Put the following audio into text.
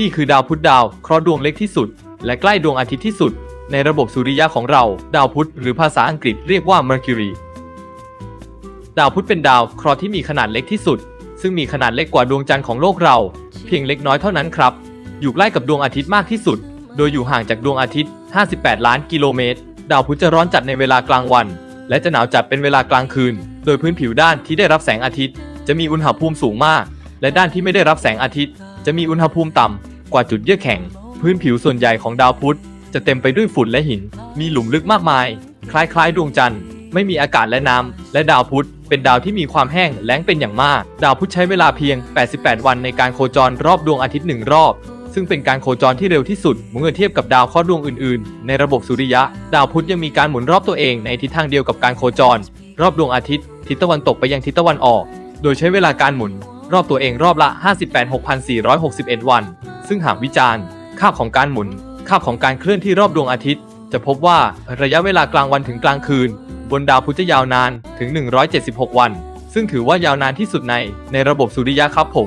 นี่คือดาวพุธดาวเคราะห์ดวงเล็กที่สุด และใกล้ดวงอาทิตย์ที่สุด ในระบบสุริยะของเรา ดาวพุธหรือภาษาอังกฤษเรียกว่า Mercury ดาวพุธเป็นดาวเคราะห์ที่มีขนาดเล็กที่สุด ซึ่งมีขนาดเล็กกว่าดวงจันทร์ของโลกเรา เพียงเล็กน้อยเท่านั้นครับ อยู่ใกล้กับดวงอาทิตย์มากที่สุด โดยอยู่ห่างจากดวงอาทิตย์ 58 ล้านกิโลเมตร ดาวพุธจะร้อนจัดในเวลากลางวัน และจะหนาวจัดเป็นเวลากลางคืน โดยพื้นผิวด้านที่ได้รับแสงอาทิตย์ จะมีอุณหภูมิสูงมาก และด้านที่ไม่ได้รับแสงอาทิตย์ จะมีอุณหภูมิต่ำ กว่าจุดเยือกแข็ง พื้นผิวส่วนใหญ่ของดาวพุธจะเต็มไปด้วยฝุ่นและหิน มีหลุมลึกมากมาย คล้ายๆ ดวงจันทร์ ไม่มีอากาศและน้ำ และดาวพุธ เป็นดาวที่มีความแห้งแล้งเป็นอย่างมาก ดาวพุธใช้เวลาเพียง 88 วันในการโคจรรอบดวงอาทิตย์หนึ่งรอบ ซึ่งเป็นการโคจรที่เร็วที่สุดเมื่อเทียบกับดาวเคราะห์ดวงอื่นๆ ในระบบสุริยะ ดาวพุธยังมีการหมุนรอบตัวเองในทิศทางเดียวกับการโคจร รอบดวงอาทิตย์ ทิศตะวันตกไปยังทิศตะวันออก โดยใช้เวลาการหมุน รอบตัวเองรอบละ 58,461 วัน ซึ่งหากวิจารณ์ค่าบของการหมุน ค่าบของการเคลื่อนที่รอบดวงอาทิตย์ จะพบว่าระยะเวลากลางวันถึงกลางคืน บนดาวพุธจะยาวนานถึง 176 วัน ซึ่งถือว่ายาวนานที่สุดในในระบบสุริยะครับผม